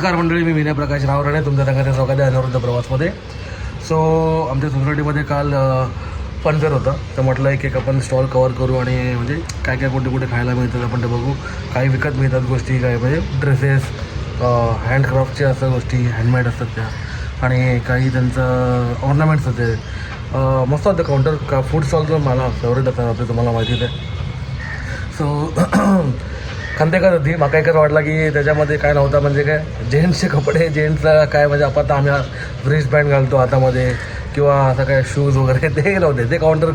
नमस्कार मंडळी मी विनय प्रकाश रावराणे तुमच्या सगळ्यांचं स्वागत आहे अनिरुद्ध प्रवासमध्ये. सो आमच्या सोसायटीमध्ये काल फनफेअर होतं. तर म्हटलं एक एक आपण स्टॉल कवर करू आणि म्हणजे काय काय कुठे कुठे खायला मिळतात आपण ते बघू. काही विकत मिळतात गोष्टी काय म्हणजे ड्रेसेस हँडक्राफ्टच्या असं गोष्टी हँडमेड असतात त्या. आणि काही त्यांचं ऑर्नामेंट्स होते. मस्त होतं काउंटर का फूड स्टॉलचं मला फेवरेट असतात आपले तुम्हाला माहितीच आहे. सो खंतेकर होती माका एकच वाटला की त्याच्यामध्ये काय नव्हता म्हणजे काय? जेंट्सचे कपडे जेंट्सला काय म्हणजे आपण आता आम्ही फ्रीज पॅन्ट घालतो हातामध्ये किंवा असं काय शूज वगैरे ते नव्हते. ते काउंटर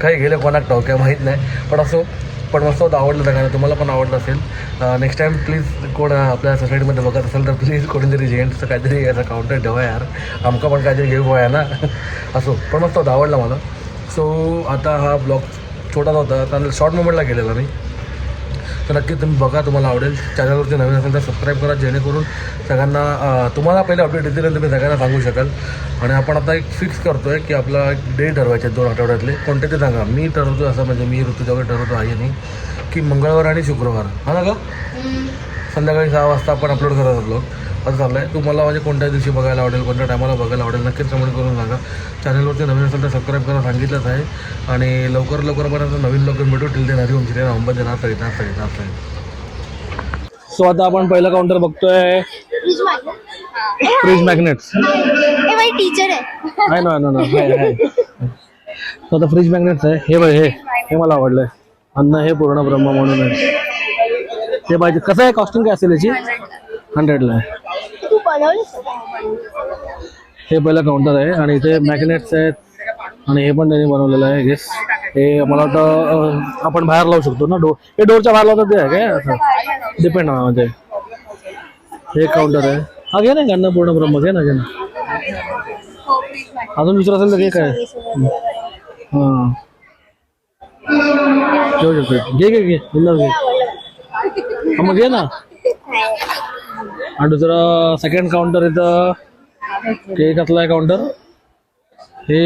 काही गेले कोणाक ठाऊ काय माहीत नाही. पण असो पण मस्त होतं आवडलं सगळ्यांना तुम्हाला पण आवडलं असेल. नेक्स्ट टाईम प्लीज कोण आपल्या सोसायटीमध्ये बघत असेल तर प्लीज कोणीतरी जेंट्सचं काहीतरी याचं काउंटर ठेवा यार. आमका पण काहीतरी घेऊ गोया ना असो पण मस्त होतं आवडलं मला. सो आता हा ब्लॉग छोटाच होता. त्यानंतर शॉर्ट मोमेंटला गेलेला मी. तर नक्की तुम्ही बघा तुम्हाला आवडेल. चॅनलवरती नवीन असेल तर सबस्क्राईब करा जेणेकरून सगळ्यांना तुम्हाला पहिले अपडेट येतील आणि तुम्ही सगळ्यांना सांगू शकाल. आणि आपण आता एक फिक्स करतो आहे की आपला एक डे ठरवायचे दोन आठवड्यातले. कोणते ते सांगा. मी ठरवतो असं म्हणजे मी ऋतू वगैरे ठरवतो आहे नाही की मंगळवार आणि शुक्रवार. हा ना का संध्याकाळी सहा वाजता आपण अपलोड करत असलो. असं चाललं आहे तुम्हाला म्हणजे कोणत्या दिवशी बघायला आवडेल कोणत्या टायमाला बघायला आवडेल नक्कीच कमेंट करून सांगा. चॅनलवरती नवीन असेल तर सबस्क्राईब करा सांगितलंच आहे. आणि लवकर लवकर आता नवीन लोक भेटू. टिल ते नदी उंची अंबद देणार सगळी नाच सगळी नाच सगळी सो आता आपण पहिला काउंटर बघतोय. फ्रीज मागं. फ्रीज मॅग्नेट्स हे टीचर आहे ना ना ना आता फ्रीज मॅग्नेट्स आहे. हे बघ हे. हे मला आवडलंय. अन्न हे पूर्ण ब्रह्म म्हणून आहे. हे पाहिजे. कसं आहे कॉस्टिंग काय असेल याची? हंड्रेडला आहे. तू हे पहिलं काउंटर आहे आणि इथे मॅग्नेट्स आहेत आणि हे पण त्यांनी बनवलेलं आहे. गेस हे मला वाटतं आपण बाहेर लावू शकतो ना डोर हे डोरच्या बाहेर लावतात ते आहे काय डिपेंड म्हणजे. हे काउंटर आहे. हा घे ना गण्ण पूर्ण ब्रह्म घे ना घे ना. अजून विचार असेल तर घे काय? हां. घेऊ शकतो. घे घे घे. हा मग घे ना. आणि दुसरं सेकंड काउंटर इथं कसलं आहे काउंटर हे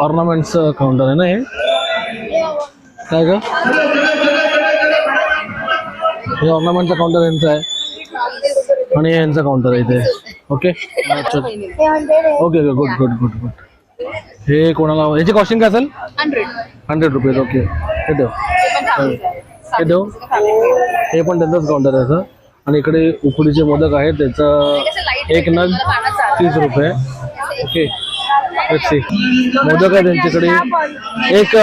ऑर्नामेंटचं काउंटर आहे ना हे? काय ग? हे ऑर्नामेंटचं काउंटर यांचं आहे. आणि हे यांचं काउंटर आहे इथे. Okay okay okay good good good good हे कोणाला याची कॉस्टिंग काय असेल? हंड्रेड रुपीज ओके हे ठेव हे ठेव हे पण त्यांचंच काउंटर आहे सर आणि इकडे उकडीचे मोदक आहेत त्याचं एक नग तीस रुपये. ओके. मोदक आहे त्यांच्याकडे. एक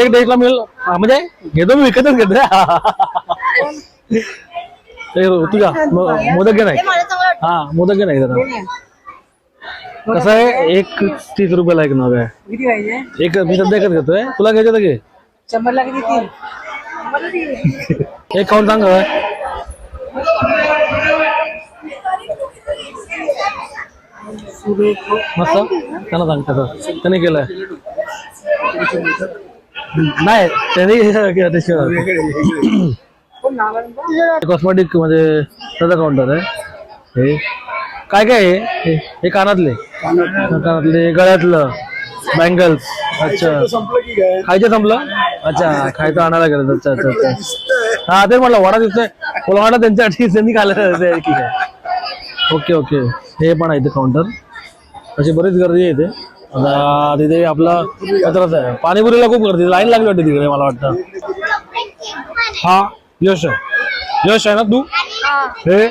एक डेटला मिळेल. म्हणजे घेतो मी विकतच घेतो हे तुझ्या मोदक घे नाही हा मोदक घे नाही जरा. कसं आहे? एक तीस रुपयाला एक नग आहे. एक मी सध्या एकच घेतोय. तुला घ्यायचं तर घे. एक खाऊन सांग मस्त? त्यांना सांगता त्याने केलंय. नाही त्याने कॉस्मेटिक म्हणजे त्याचा काउंटर आहे. हे. काय काय हे? हे कानातले. कानातले गळ्यातलं. बँगल्स अच्छा. खायचं संपलं? अच्छा खायचं आणायला गेलं. अच्छा अच्छा अच्छा. हा ते म्हटलं वडा दिसतोय. मला वाटलं त्यांच्यासाठी त्यांनी खाल्लं ते की काय ओके ओके. हे पण आहे ते काउंटर अशी बरीच गर्दी आहे इथे. आता तिथे आपला कचराच आहे. पाणीपुरीला खूप गर्दी लाईन लागली वाटते तिकडे मला वाटतं. हा यश आहे. यश आहे ना तू? हे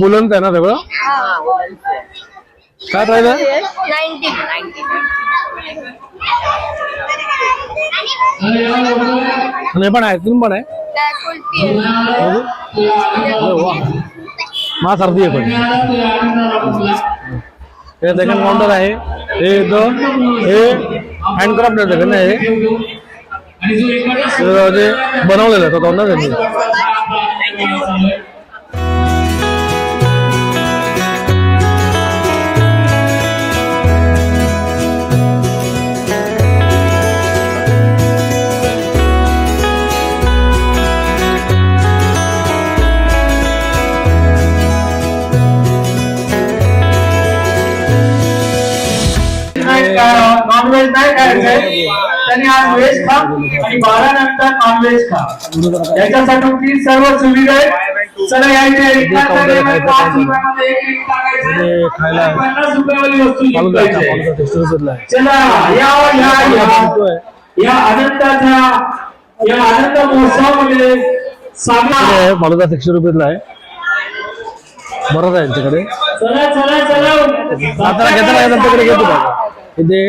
बुलंत आहे ना सगळं? काय प्राईज आहे? आणि पण आईस्क्रीम पण आहे. मा सर्दी आहे पण. हे सेकंड काउंटर आहे. हे इथं हे हँडक्राफ्ट आहे. बनवलेलं आहे तो काउंटर त्यांनी नॉनव्हेज नाही खायचंय त्यांनी आज व्हेज खा आणि बारा नंतर नॉनव्हेज खा. याच्यासाठी सर्व सुविधा चला आहे, खायचं पाच counter. रुपयामध्ये एक रिंग टाकायचं. इथे खायला आहे. पन्नास रुपयावाली वस्तू जिंकायची. चला या या या. या आनंदाच्या या आनंद महोत्सवामध्ये सामना. एकशे रुपयातला आहे. बरंच आहे यांच्याकडे. चला चला चला. घेताना त्यांच्याकडे घेतो. इथे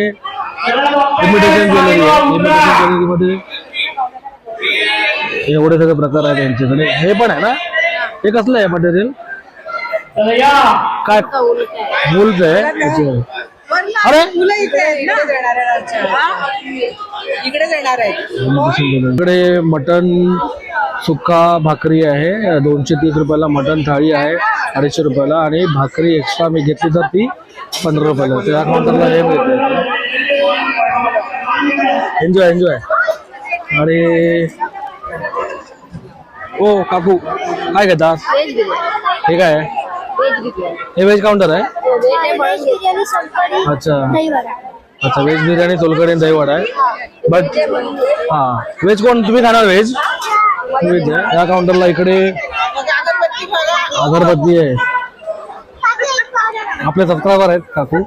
इमिटेशन ज्वेलरी आहे. इमिटेशन एवढे सगळे प्रकार आहेत यांच्याकडे. हे पण आहे ना? हे कसलं आहे मटेरियल काय? वूलच आहे. अरे! इकडे मटन सुक्का भाकरी आहे. दोनशे तीस रुपयाला मटन थाळी आहे. अडीचशे रुपयाला. आणि भाकरी एक्स्ट्रा मी घेतली तर ती पंधरा रुपयाला. त्या काउंटरला हे मिळते एन्जॉय एन्जॉय आणि ओ काकू काय घेता हे काय? हे व्हेज काउंटर आहे? अच्छा. अच्छा व्हेज बिर्याणी सोलकढी आणि दहीवडा आहे. बट हा. व्हेज कोण? तुम्ही खाणार व्हेज व्हेज आहे. या काउंटरला इकडे अगरबत्ती आहे. आपले सबस्क्रायबर आहेत काकू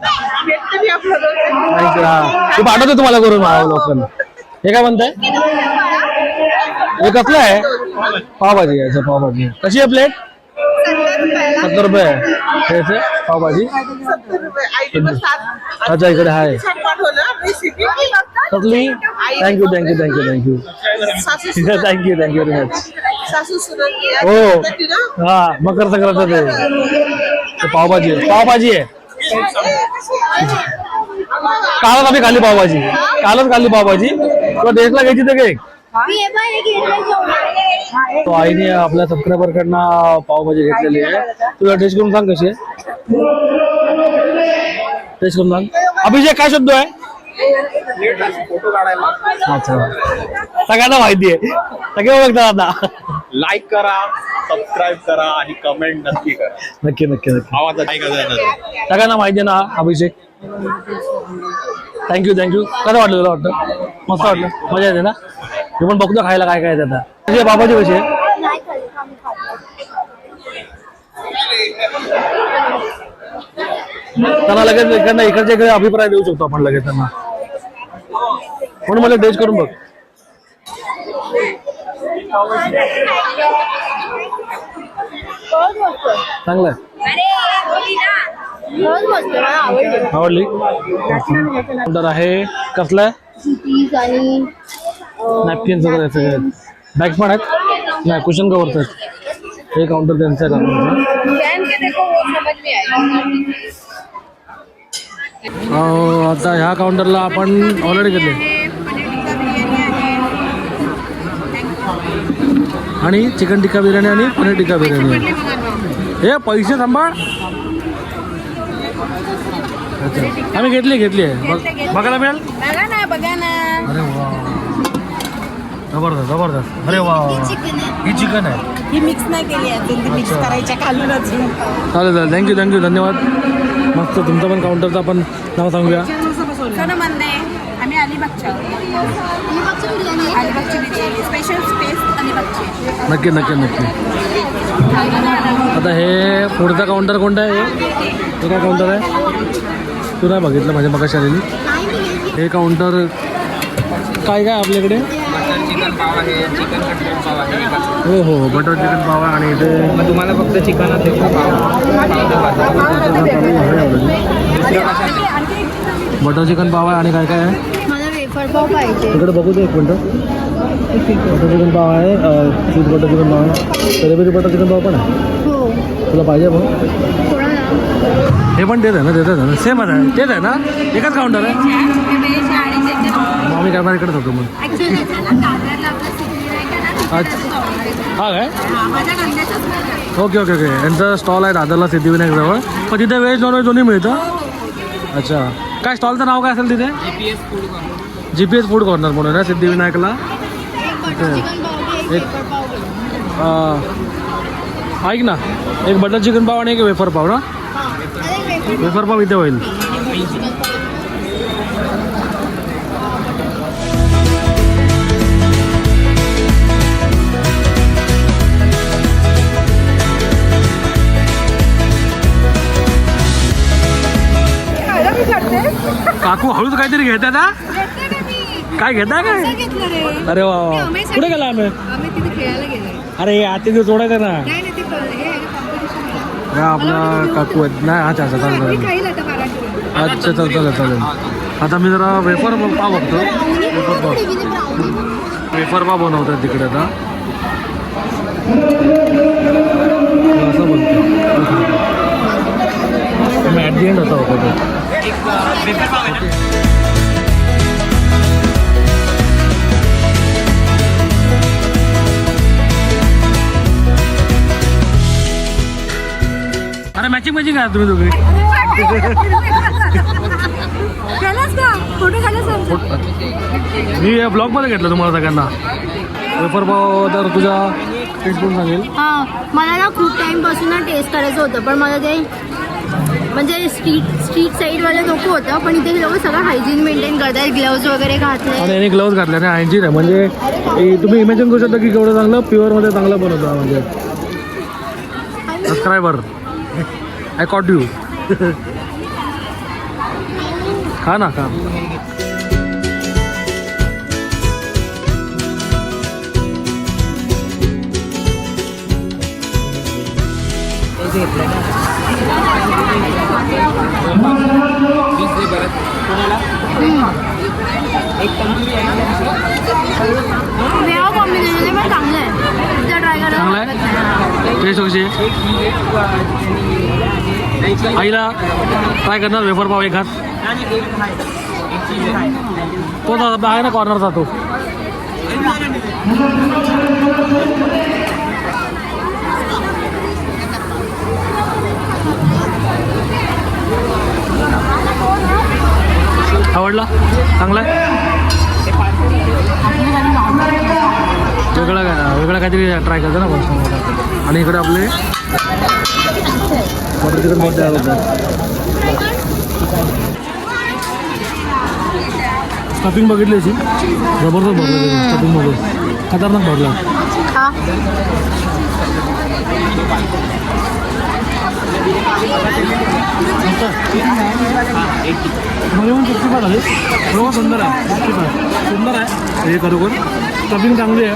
हा. ते पाठवतो तुम्हाला करून लोकल हे काय म्हणताय? हे कसलं आहे? पावभाजी आहे अच्छा पावभाजी. कशी आहे प्लेट सत्तर रुपये आहे. पावभाजी. अच्छा इकडे आहे. कसली thank you thank you thank you thank you thank you thank you very much हो. हा मकर संक्रांत ते पावभाजी आहे. पावभाजी आहे. कालच आम्ही खाल्ली पावभाजी. कालच खाल्ली पावभाजी. तुला टेस्टला घ्यायची तर घेऊन तो आईने आपल्या सबस्क्रायबर कडनं पावभाजी घेतलेली आहे. तुला टेस्ट करून सांग कशी आहे. टेस्ट करून सांग. अभिषेक काय शब्द आहे? अच्छा. सगळ्यांना माहिती आहे. सगळे ओळखतात आता. लाईक करा सबस्क्राईब करा आणि कमेंट नक्की करा. नक्की नक्की नक्की. आवाज ऐकायचा सगळ्यांना माहिती आहे ना अभिषेक. थँक्यू थँक्यू कसं वाटलं तुला वाटतं? मस्त वाटलं. मजा येते ना? मी पण बघतो खायला काय काय आता. तुझे बाबाची खातो त्यांना लगेच इकडनं इकडच्या इकडे अभिप्राय देऊ शकतो आपण लगेच त्यांना. म्हणून मला टेस्ट करून बघ. चांगलं आहे. आवडली. ऑर्डर काउंटर आहे. कसलं आहे? नॅपकिन वगैरे बॅग पण आहेत? नाही कुशन कवर्स आहेत हे काउंटर त्यांचं आहे आता ह्या काउंटरला आपण ऑलरेडी घेतले. आणि चिकन टिक्का बिर्याणी आणि पनीर टिक्का बिर्याणी. हे पैसे सांभाळ अच्छा. आम्ही घेतली घेतली आहे. बघ- बघायला मिळेल? अरे वा. जबरदस्त जबरदस्त. अरे वा ही चिकन आहे. ही मिक्स नाही केली अजून ती मिक्स करायच्या खालून अजून चालेल. चालेल थँक्यू थँक्यू धन्यवाद. मस्त तुमचं पण काउंटरचं आपण नाव सांगूया. आम्ही अलिबागच्या अलिबागची बिर्याणी? स्पेशल स्पेस अलिबागची. नक्की नक्की नक्की. आता हे पुढचा काउंटर कोणता आहे? हे? हे काय काउंटर आहे? तू नाही बघितलं माझ्या मगाशी आलेली? हे काउंटर काय काय आपल्याकडे? हो हो हो बटर चिकन पाव आहे आणि इथे तुम्हाला फक्त चिकन बटर चिकन पाव आहे आणि काय काय आहे? पाहिजे. इकडे बघू दे एक मिनटं. बटर चिकन पाव आहे चीज बटर चिकन पाव आहे. पेरीपेरी बटर चिकन पाव पण आहे. हो. तुला पाहिजे मग थोडा ना. हे पण तेच आहे ना तेच आहे ना. सेमच आहे तेच आहे ना. एकच काउंटर आहे. मग आम्ही काय इकडेच होतो मग. अच्छा हा काय? हा, ओके ओके ओके. यांचं स्टॉल आहे दादरला सिद्धिविनायक जवळ. पण तिथे व्हेज नॉनव्हेज दोन्ही मिळतं? अच्छा. काय स्टॉलचं नाव काय असेल तिथे? G P S food corner म्हणून आहे सिद्धिविनायकला. बटर चिकन पाव घे एक ऐक ना एक बटर चिकन पाव आणि एक वेफर पाव ना? हां. वेफर पाव इथे होईल. काकू हळूच काहीतरी घेतात ना काय घेताय काय? अरे वा वा. कुठे गेला आम्ही? अरे आते दिवस सोडायचं ना. नाही नाही ते कॉम्पिटिशन हा आपला काकू आहेत. नाही अच्छा अच्छा चालेल चालेल. अच्छा चालेल चालेल चालेल. आता मी जरा वेफर पाव बघतो. वेफर पाव वेफर पाव बनवतात तिकडे आता. असं बनतो ॲट दी एंड होता होता तो अरे मॅचिंग मॅचिंग आहे तुम्ही दोघे. मी ब्लॉगमध्ये घेतलं तुम्हाला सगळ्यांना. पेपर पाव तर तुझ्या टेस्ट सांगेल. हा मला ना खूप टाइमपासून ना टेस्ट करायचं होतं पण मला ते म्हणजे स्ट्रीट स्ट्रीट साईडवाले नको होतं पण इथे लोक सगळं हायजीन मेंटेन करतात ग्लव्स वगैरे घातले आणि याने ग्लव्स घातले आणि हायजीन आहे. म्हणजे हे तुम्ही इमॅजिन करू शकता की केवढं चांगलं प्युअरमध्ये चांगलं बनवतं म्हणजे. सबस्क्रायबर आय कॉट यू खा ना खा. पण चांगलं आहे. टेस्ट कशी आईला काय करणार वेफर पाव एक हात. तो आहे ना कॉर्नरचा तो आवडला? चांगला आहे? वेगळा काय काहीतरी ट्राय करतो ना बस आणि इकडे आपले बटर चिकन बहुत स्टफिंग बघितली अशी? जबरदस्त भरलं स्टफिंगमध्ये खतरनाक भरलं. हा मला सिक्स्टी फाय झाली बरोबर सुंदर आहे सिक्स्टी फाय सुंदर आहे हे. खरोखर स्टफिंग चांगली आहे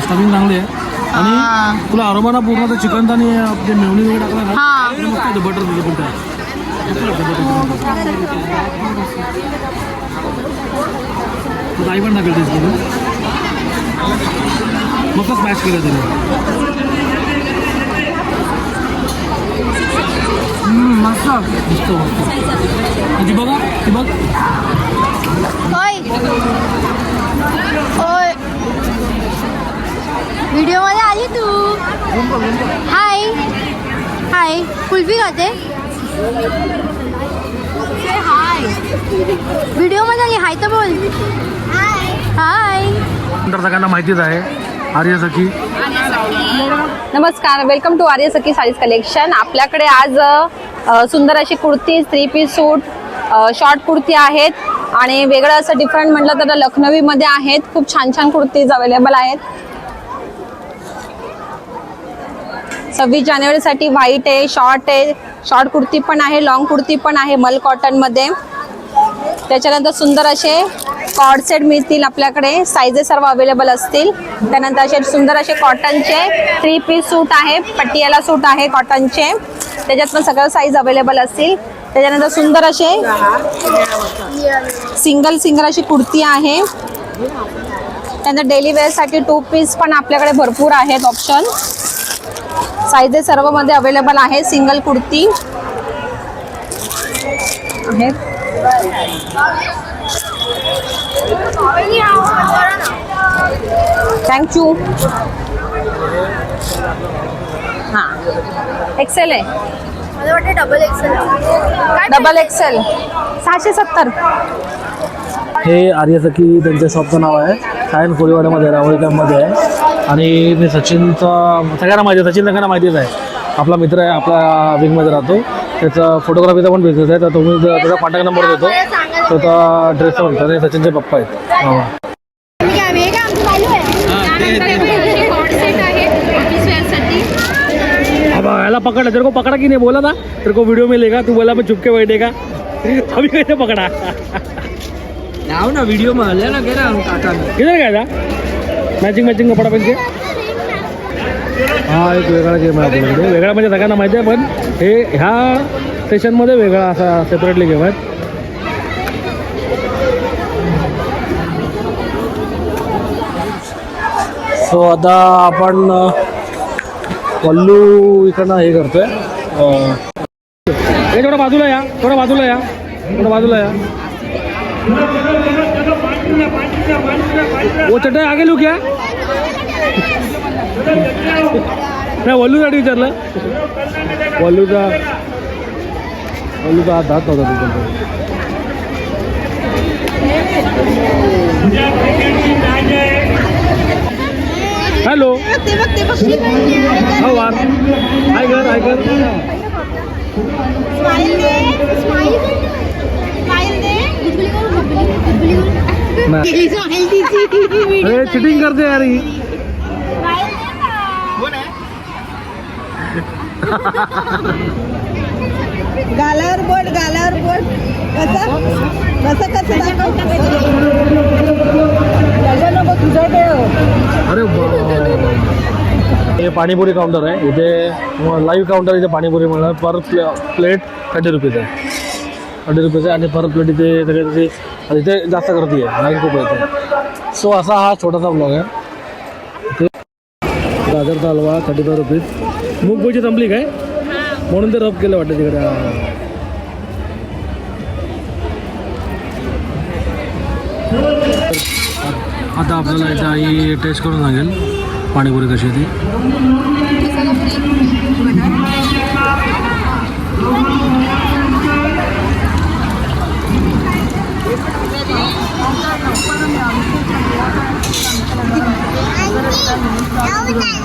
स्टफिंग चांगली आहे आणि तुला अरोमाना पूर्ण ते चिकन आणि आपले मेवणी वगैरे टाकलं ना हा मस्त बटर तुझं पण काय तू पण टाकेल टेस्ट करून मस्त स्मॅश केलं त्याने मस्त मस्त बघा ती बघ होय होय व्हिडिओमध्ये आली तू हाय हाय कुल्फी खाते हाय व्हिडिओमध्ये आली हाय तर बोल हाय हाय तर सगळ्यांना माहितीच आहे आर्य सखी नमस्कार welcome to Arya Sakhi saris collection आपल्याकडे आज सुंदर अशी kurti three piece suit short kurti आहेत. आणि वेगळं असं डिफरंट म्हटलं तर लखनवीमध्ये आहेत. खूप छान छान कुर्तीज अवेलेबल आहेत. सव्वीस जानेवारीसाठी व्हाईट आहे शॉर्ट आहे. शॉर्ट कुर्ती पण आहे लॉंग कुर्ती पण आहे मल कॉटनमध्ये त्याच्यानंतर सुंदर असे कॉड सेट मिळतील आपल्याकडे. साईजेस सर्व अवेलेबल असतील. त्यानंतर असे सुंदर असे कॉटनचे थ्री पीस सूट आहे. पटियाला सूट आहे कॉटनचे त्याच्यात पण सगळं साईज अवेलेबल असतील. त्याच्यानंतर सुंदर असे सिंगल सिंगल अशी कुर्ती आहे. त्यानंतर डेली वेअरसाठी टू पीस पण आपल्याकडे भरपूर आहेत ऑप्शन साईजेस सर्वमध्ये अवेलेबल आहे. सिंगल कुर्ती आहेत. थँक्यू हां एक्सेल आहे मला वाटतं डबल एक्सेल डबल एक्सेल सहाशे सत्तर. हे आर्य सखी त्यांच्या शॉपचं नाव आहे. सायन कोळीवाड्यामध्ये रावळी कॅम्पमध्ये आहे. आणि मी सचिनचा सगळ्यांना माहिती आहे सचिन सगळ्यांना माहितीच आहे. आपला मित्र आहे आपल्या विंगमध्ये राहतो. त्याचा फोटोग्राफीचा पण बिझनेस आहे. तर तुम्ही जर त्याचा कॉन्टॅक्ट नंबर देतो तर त्या ड्रेसचा म्हणतो ते सचिनचे पप्पा आहेत. हो. हे हा याला पकड़ा. तेरे को पकड़ा कि नहीं? बोला था तेरे को वीडियो में लेगा. तू बोला मैं चुप के बैठेगा. अभी कैसे पकड़ा? ना वीडियो में हले ना कह रहा हूँ किधर गया था? मॅचिंग मॅचिंग कपडा पहन के? हा एक वेगळा गेम आहे आपल्याकडे. वेगळा म्हणजे सगळ्यांना माहिती आहे पण हे ह्या स्टेशनमध्ये वेगळा असा सेपरेटली गेम आहे. सो आता आपण पल्लू इकडनं हे करतोय. हे थोडं बाजूला या थोडं बाजूला या थोडं बाजूला या. वो चटाई आगे लू या. नाही वल्लूसाठी विचारलं. वल्लूचा वल्लूचा हात दात नव्हता तिकडचा हॅलो. हो वार अरे चिटिंग करते यार ही. गालावर बोट गालावर बोट. कसं? कसं कसं दाखव. तुझा अरे हे पाणीपुरी काउंटर आहे. इथे लाईव्ह काउंटर इथे पाणीपुरी मिळणार. पर प्ले प्लेट थर्टी रुपीज आहे. थर्टी रुपीज आहे. आणि पर प्लेट इथे सगळे तिथे इथे जास्त गर्दी आहे. लाईन खूप आहे. सो असा हा छोटासा ब्लॉग आहे. गाजरचा हलवा थर्टी फाय रुपीज मूग पोळीची संपली काय? म्हणून ते रब केलं वाटतं तिकडे. आता आपल्याला इथं आई टेस्ट करून सांगेल पाणीपुरी कशी आहे ती Auntie, now we're.